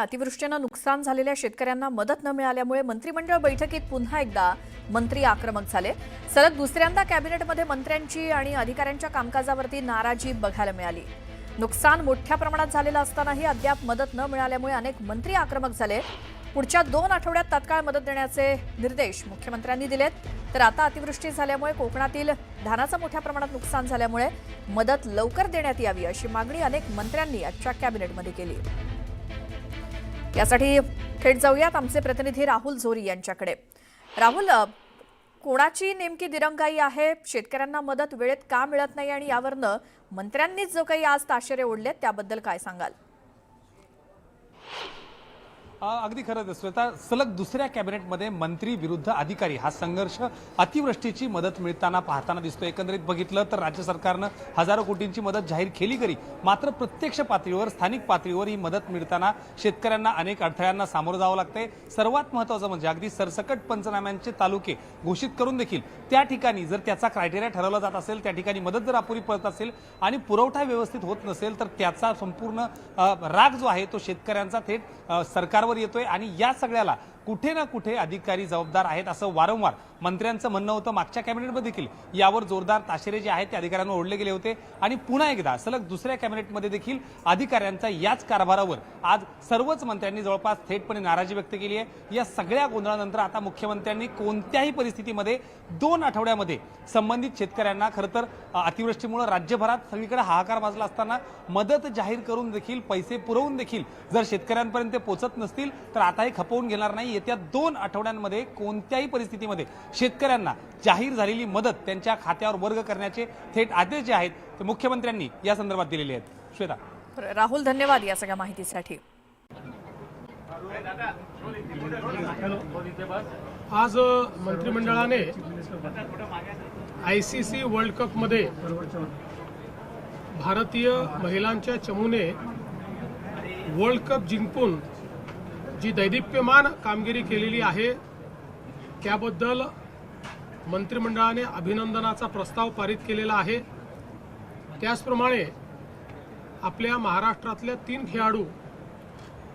अतिवृष्टीनं नुकसान झालेल्या शेतकऱ्यांना मदत न मिळाल्यामुळे मंत्रिमंडळ बैठकीत पुन्हा एकदा मंत्री आक्रमक झाले. सलग दुसऱ्यांदा कॅबिनेटमध्ये मंत्र्यांची आणि अधिकाऱ्यांच्या कामकाजावरती नाराजी बघायला मिळाली. नुकसान मोठ्या प्रमाणात झालेलं असतानाही अद्याप मदत न मिळाल्यामुळे अनेक मंत्री आक्रमक झाले. पुढच्या दोन आठवड्यात तात्काळ मदत देण्याचे निर्देश मुख्यमंत्र्यांनी दिलेत. तर आता अतिवृष्टी झाल्यामुळे कोकणातील धानाचं मोठ्या प्रमाणात नुकसान झाल्यामुळे मदत लवकर देण्यात यावी अशी मागणी अनेक मंत्र्यांनी आजच्या कॅबिनेटमध्ये केली. यासाठी थेट जाऊयात आमचे प्रतिनिधी राहुल झोरी यांच्याकडे. राहुल कोणाची नेमकी दिरंगाई आहे? शेतकऱ्यांना मदत वेळेत का मिळत नाही? आणि यावरनं मंत्र्यांनीच जो काही आज ताशेरे ओढलेत त्याबद्दल काय सांगाल? अगदी खरंच आहे, श्वेता सलग दुसऱ्या कॅबिनेटमध्ये मंत्री विरुद्ध अधिकारी हा संघर्ष अतिवृष्टीची मदत मिळताना पाहताना दिसतो एकंदरीत बघितलं तर राज्य सरकारनं हजारो कोटींची मदत जाहीर केली करी मात्र प्रत्यक्ष पातळीवर स्थानिक पातळीवर ही मदत मिळताना शेतकऱ्यांना अनेक अडथळ्यांना सामोरं जावं लागतंय. सर्वात महत्त्वाचं म्हणजे अगदी सरसकट पंचनाम्यांचे तालुके घोषित करून देखील त्या ठिकाणी जर त्याचा क्रायटेरिया ठरवला जात असेल त्या ठिकाणी मदत जर अपुरी पडत असेल आणि पुरवठा व्यवस्थित होत नसेल तर त्याचा संपूर्ण राग जो आहे तो शेतकऱ्यांचा थेट सरकारवर येतोय आणि या सगळ्याला कुठे ना कुठे अधिकारी जबाबदार आहेत असं वारंवार मंत्र्यांचं म्हणणं होतं मागच्या कॅबिनेटमध्ये देखील यावर जोरदार ताशेरे जे आहेत ते अधिकाऱ्यांवर ओढले गेले होते. आणि पुन्हा एकदा सलग दुसऱ्या कॅबिनेटमध्ये देखील अधिकाऱ्यांचा याच कारभारावर आज सर्वच मंत्र्यांनी जवळपास थेटपणे नाराजी व्यक्त केली आहे. या सगळ्या गोंधळानंतर आता मुख्यमंत्र्यांनी कोणत्याही परिस्थितीमध्ये दोन आठवड्यामध्ये संबंधित शेतकऱ्यांना खरं तर अतिवृष्टीमुळे राज्यभरात सगळीकडे हाहाकार माजला असताना मदत जाहीर करून देखील पैसे पुरवून देखील जर शेतकऱ्यांपर्यंत पोहोचत पोचत नसतील तर आता हे खपवून घेणार नाही. येत्या दोन आठवड्यांमध्ये कोणत्याही परिस्थितीमध्ये शेतकऱ्यांना जाहीर झालेली मदत त्यांच्या खात्यावर वर्ग करण्याचे थेट आदेश जे आहेत ते मुख्यमंत्र्यांनी या संदर्भात दिलेले आहेत. श्वेता. राहुल धन्यवाद या सगळ्या माहितीसाठी. आज मंत्रिमंडळाने आय सी सी वर्ल्ड कपमध्ये भारतीय महिलांच्या चमूने वर्ल्ड कप जिंकून जी दैदिप्यमान कामगिरी केलेली आहे त्याबद्दल मंत्रिमंडळाने अभिनंदनाचा प्रस्ताव पारित केलेला आहे. त्याचप्रमाणे आपल्या महाराष्ट्रातल्या तीन खेळाडू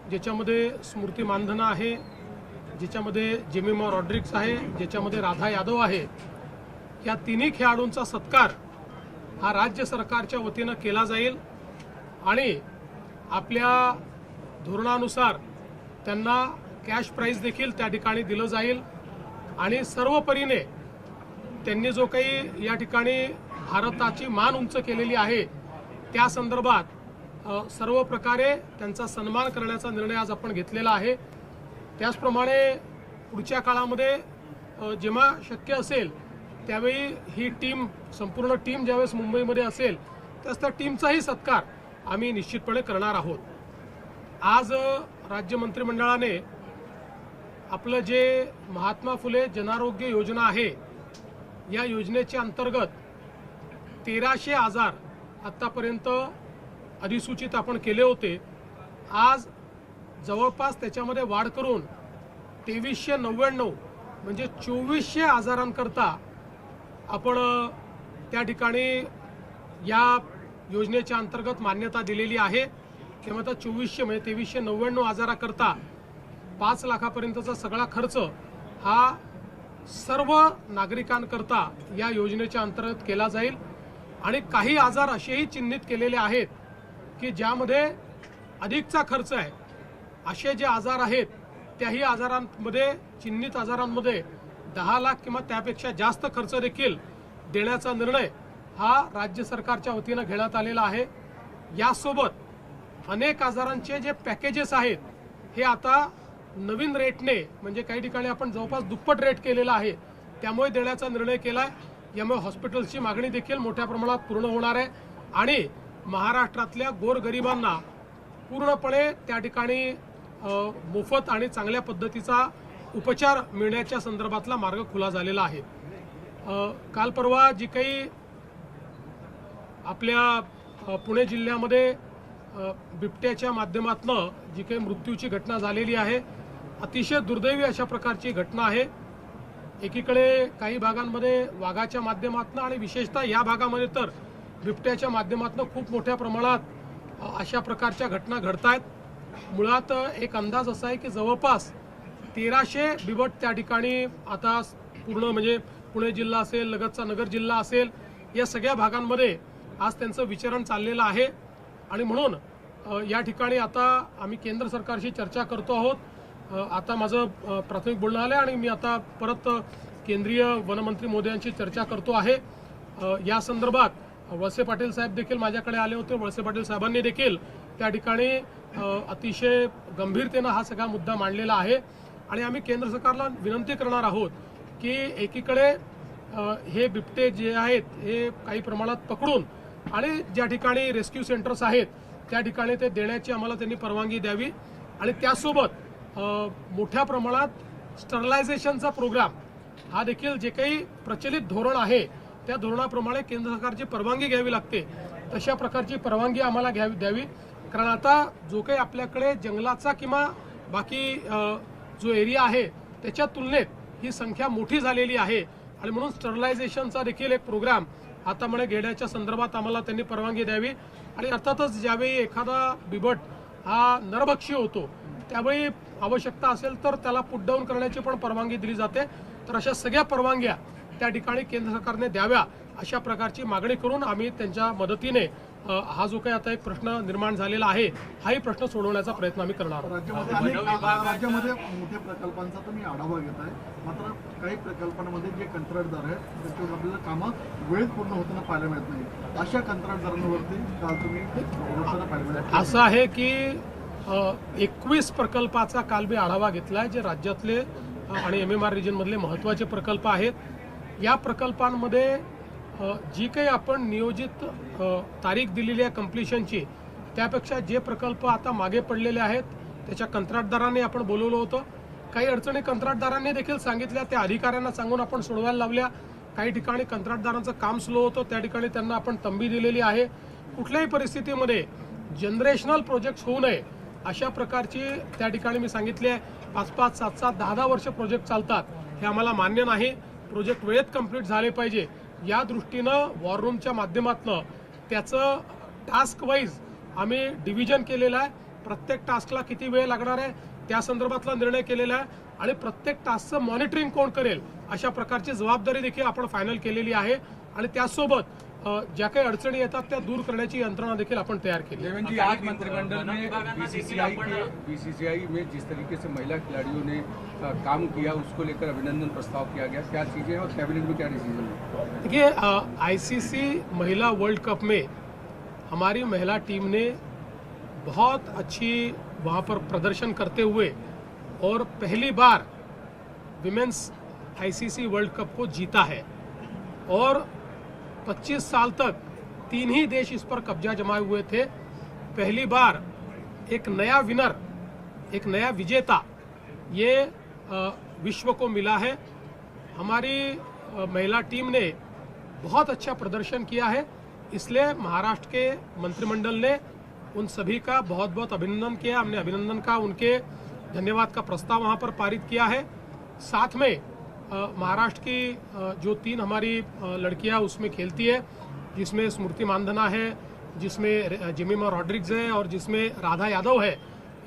ज्याच्यामध्ये स्मृती मानधना आहे ज्याच्यामध्ये जेमिमा रॉड्रिक्स आहे ज्याच्यामध्ये राधा यादव आहे या तिन्ही खेळाडूंचा सत्कार हा राज्य सरकारच्या वतीनं केला जाईल आणि आपल्या धोरणानुसार त्यांना कॅश प्राईज देखील त्या ठिकाणी दिलं जाईल आणि सर्वपरीने त्यांनी जो काही या ठिकाणी भारताची मान उंच केलेली आहे त्या संदर्भात सर्व प्रकारे त्यांचा सन्मान करण्याचा निर्णय आज आपण घेतलेला आहे. त्याचप्रमाणे पुढच्या काळामध्ये जेव्हा शक्य असेल त्यावेळी ही टीम संपूर्ण टीम ज्यावेळेस मुंबईमध्ये असेल त्यास त्या टीमचाही सत्कार आम्ही निश्चितपणे करणार आहोत. आज राज्य मंत्रिमंडळाने आपलं जे महात्मा फुले जनारोग्य योजना आहे या योजनेच्या अंतर्गत तेराशे आजार आत्तापर्यंत अधिसूचित आपण केले होते. आज जवळपास त्याच्यामध्ये वाढ करून तेवीसशे नव्याण्णव म्हणजे चोवीसशे आजारांकरता आपण त्या ठिकाणी या योजनेच्या अंतर्गत मान्यता दिलेली आहे. किंवा आता चोवीसशे म्हणजे तेवीसशे नव्याण्णव आजाराकरता पाच लाखापर्यंतचा सगळा खर्च हा सर्व नागरिकांकरता या योजनेच्या अंतर्गत केला जाईल. आणि काही आजार असेही चिन्हित केलेले आहेत की ज्यामध्ये अधिकचा खर्च आहे. असे जे आजार आहेत त्याही आजारांमध्ये चिन्हित आजारांमध्ये दहा लाख किंवा त्यापेक्षा जास्त खर्च देखील देण्याचा निर्णय हा राज्य सरकारच्या वतीनं घेण्यात आलेला आहे. यासोबत अनेक आजारांचे जे पॅकेजेस आहेत हे आता नवीन रेटने म्हणजे काही ठिकाणी आपण जवळपास दुप्पट रेट केलेला आहे त्यामुळे देण्याचा निर्णय केला आहे यामुळे हॉस्पिटल्सची मागणी देखील मोठ्या प्रमाणात पूर्ण होणार आहे. आणि महाराष्ट्रातल्या गोरगरिबांना पूर्णपणे त्या ठिकाणी मोफत आणि चांगल्या पद्धतीचा उपचार मिळण्याच्या संदर्भातला मार्ग खुला झालेला आहे. काल परवा जी काही आपल्या पुणे जिल्ह्यामध्ये बिबट्याच्या माध्यमातनं जी काही मृत्यूची घटना झालेली आहे अतिशय दुर्दैवी अशा प्रकारची घटना आहे. एकीकडे काही भागांमध्ये वाघाच्या माध्यमातून आणि विशेषतः या भागामध्ये तर बिबट्याच्या माध्यमातून खूप मोठ्या प्रमाणात अशा प्रकारच्या घटना घडत आहेत मुळात एक अंदाज असा आहे की जवळपास तेराशे बिबट त्या ठिकाणी आता पूर्ण म्हणजे पुणे जिल्हा असेल लगतचा नगर जिल्हा असेल या सगळ्या भागांमध्ये आज त्यांचं विचरण चाललेलं आहे. आणि म्हणून या ठिकाणी आता आम्ही केंद्र सरकारशी चर्चा करतो आहोत. आता माझं प्राथमिक बोलणं आलं आणि मी आता परत केंद्रीय वनमंत्री मोदयांशी चर्चा करतो आहे. या संदर्भात वळसे पाटील साहेब देखील माझ्याकडे आले होते. वळसे पाटील साहेबांनी देखील त्या ठिकाणी अतिशय गंभीरतेनं हा सगळा मुद्दा मांडलेला आहे. आणि आम्ही केंद्र सरकारला विनंती करणार आहोत की एकीकडे हे बिबटे जे आहेत हे काही प्रमाणात पकडून आणि ज्या ठिकाणी रेस्क्यू सेंटर्स आहेत त्या ठिकाणी ते देण्याची आम्हाला त्यांनी परवानगी द्यावी. आणि त्यासोबत मोठ्या प्रमाणात स्टरलायझेशनचा प्रोग्राम हा देखील जे काही प्रचलित धोरण आहे त्या धोरणाप्रमाणे केंद्र सरकारची परवानगी घ्यावी लागते. तशा प्रकारची परवानगी आम्हाला घ्यावी द्यावी. कारण आता जो काही आपल्याकडे जंगलाचा किंवा बाकी जो एरिया आहे त्याच्या तुलनेत ही संख्या मोठी झालेली आहे. आणि म्हणून स्टरलायझेशनचा देखील एक प्रोग्राम आता म्हणे घेण्याच्या संदर्भात आम्हाला त्यांनी परवानगी द्यावी. आणि अर्थातच ज्यावेळी एखादा बिबट हा नरभक्षी होतो त्यावेळी आवश्यकता असेल तर त्याला पुट डाऊन करण्याची पण परवानगी दिली जाते. तर अशा सगळ्या परवानग्या त्या ठिकाणी केंद्र सरकारने द्याव्या अशा प्रकारची मागणी करून आम्ही त्यांच्या मदतीने हा जो काही आता एक प्रश्न निर्माण झालेला आहे हाही प्रश्न सोडवण्याचा प्रयत्न आम्ही करणार आहोत. राज्यामध्ये मोठ्या प्रकल्पांचा तुम्ही आढावा घेत आहे. मात्र काही प्रकल्पांमध्ये जे कंत्राटदार आहेत त्याच्यावर आपल्याला कामं वेळेत पूर्ण होताना पाहायला मिळत नाही अशा कंत्राटदारांवरती काल तुम्ही असं आहे की एकवीस प्रकल्पाचा काल मी आढावा घेतला आहे जे राज्यातले आणि एम एम आर रिजनमधले महत्त्वाचे प्रकल्प आहेत. या प्रकल्पांमध्ये जी काही आपण नियोजित तारीख दिलेली आहे कम्प्लिशनची त्यापेक्षा जे प्रकल्प आता मागे पडलेले आहेत त्याच्या कंत्राटदारांनी आपण बोलवलं होतं. काही अडचणी कंत्राटदारांनी देखील सांगितल्या त्या अधिकाऱ्यांना सांगून आपण सोडवायला लावल्या. काही ठिकाणी कंत्राटदारांचं काम स्लो होतं त्या ठिकाणी त्यांना आपण तंबी दिलेली आहे. कुठल्याही परिस्थितीमध्ये जनरेशनल प्रोजेक्ट होऊ नये. अशा प्रकारची त्या ठिकाणी मी सांगितले आहे. पाच पाच सात सात दहा दहा वर्ष प्रोजेक्ट चालतात. हे आम्हाला मान्य नाही. प्रोजेक्ट वेळेत कंप्लीट झाले पाहिजे. या दृष्टीनं वॉर रूमच्या माध्यमातनं त्याचं टास्क वाईज आम्ही डिव्हिजन केलेलं आहे. प्रत्येक टास्कला किती वेळ लागणार आहे त्या संदर्भातला निर्णय केलेला आहे. आणि प्रत्येक टास्कचं मॉनिटरिंग कोण करेल अशा प्रकारची जबाबदारी देखील आपण फायनल केलेली आहे. आणि त्यासोबत ज्या काही अडचणी येतात त्या दूर करण्याची यंत्रणा देखील आपण तयार केली आहे. आज मंत्रिमंडल में बीसीसीआई के बीसीसीआई में जिस तरीके से महिला खिलाड़ियों ने काम किया उसको लेकर अभिनंदन प्रस्ताव किया गया। क्या चीज़ें और कैबिनेट में क्या डिसीज़न हुआ देखिए आईसीसी महिला वर्ल्ड कप में हमारी महिला टीम ने बहुत अच्छी वहाँ पर प्रदर्शन करते हुए और पहली बार विमेंस आईसीसी वर्ल्ड कप को जीता है। और 25 साल तक तीन ही देश इस पर कब्जा जमाए हुए थे। पहली बार एक नया विनर एक नया विजेता ये विश्व को मिला है। हमारी महिला टीम ने बहुत अच्छा प्रदर्शन किया है। इसलिए महाराष्ट्र के मंत्रिमंडल ने उन सभी का बहुत बहुत अभिनंदन किया। हमने अभिनंदन का उनके धन्यवाद का प्रस्ताव वहाँ पर पारित किया है। साथ में महाराष्ट्र की जो तीन हमारी लड़कियाँ उसमें खेलती है, जिसमें स्मृति मानधना है, जिसमें जिमिमा जिमीमा रॉड्रिक्स है और जिसमें राधा यादव है,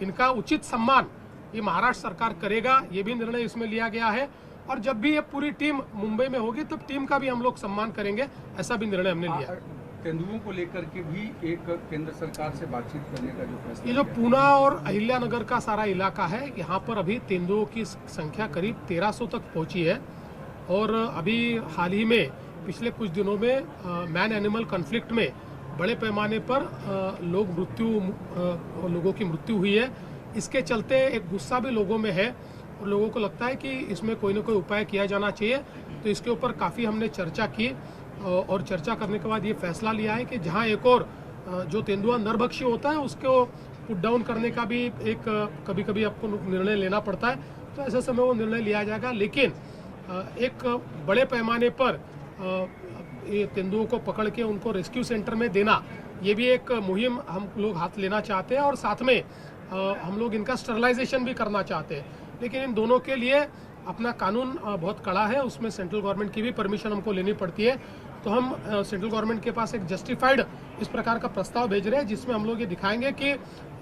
इनका उचित सम्मान ये महाराष्ट्र सरकार करेगा, ये भी निर्णय इसमें लिया गया है। और जब भी ये पूरी टीम मुंबई में होगी, तब टीम का भी हम लोग सम्मान करेंगे, ऐसा भी निर्णय हमने लिया। है तेंदुओं को लेकर के भी एक केंद्र सरकार से बातचीत करने का जो फैसला ये जो पूना और अहिल्यानगर का सारा इलाका है यहाँ पर अभी तेंदुओं की संख्या करीब 1300 तक पहुँची है। और अभी हाल ही में पिछले कुछ दिनों में मैन एनिमल कन्फ्लिक्ट में बड़े पैमाने पर लोग मृत्यु लोगों की मृत्यु हुई है। इसके चलते एक गुस्सा भी लोगों में है और लोगों को लगता है कि इसमें कोई ना कोई उपाय किया जाना चाहिए। तो इसके ऊपर काफ़ी हमने चर्चा की। और चर्चा करने के बाद ये फैसला लिया है कि जहाँ एक और जो तेंदुआ नरभक्षी होता है, उसको पुट डाउन करने का भी एक कभी कभी आपको निर्णय लेना पड़ता है। तो ऐसे समय वो निर्णय लिया जाएगा। लेकिन एक बड़े पैमाने पर ये तेंदुओं को पकड़ के उनको रेस्क्यू सेंटर में देना, ये भी एक मुहिम हम लोग हाथ लेना चाहते हैं। और साथ में हम लोग इनका स्टरलाइजेशन भी करना चाहते हैं। लेकिन इन दोनों के लिए अपना कानून बहुत कड़ा है, उसमें सेंट्रल गवर्नमेंट की भी परमिशन हमको लेनी पड़ती है। तो हम सेंट्रल गवर्नमेंट के पास एक जस्टिफाइड इस प्रकार का प्रस्ताव भेज रहे हैं, जिसमें हम लोग ये दिखाएँगे कि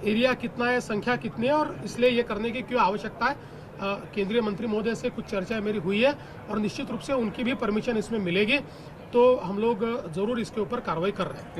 एरिया कितना है, संख्या कितनी है, और इसलिए ये करने की क्यों आवश्यकता है। केंद्रीय मंत्री महोदय से कुछ चर्चा मेरी हुई है, और निश्चित रूप से उनकी भी परमिशन इसमें मिलेगी। तो हम लोग ज़रूर इसके ऊपर कार्रवाई कर रहे हैं।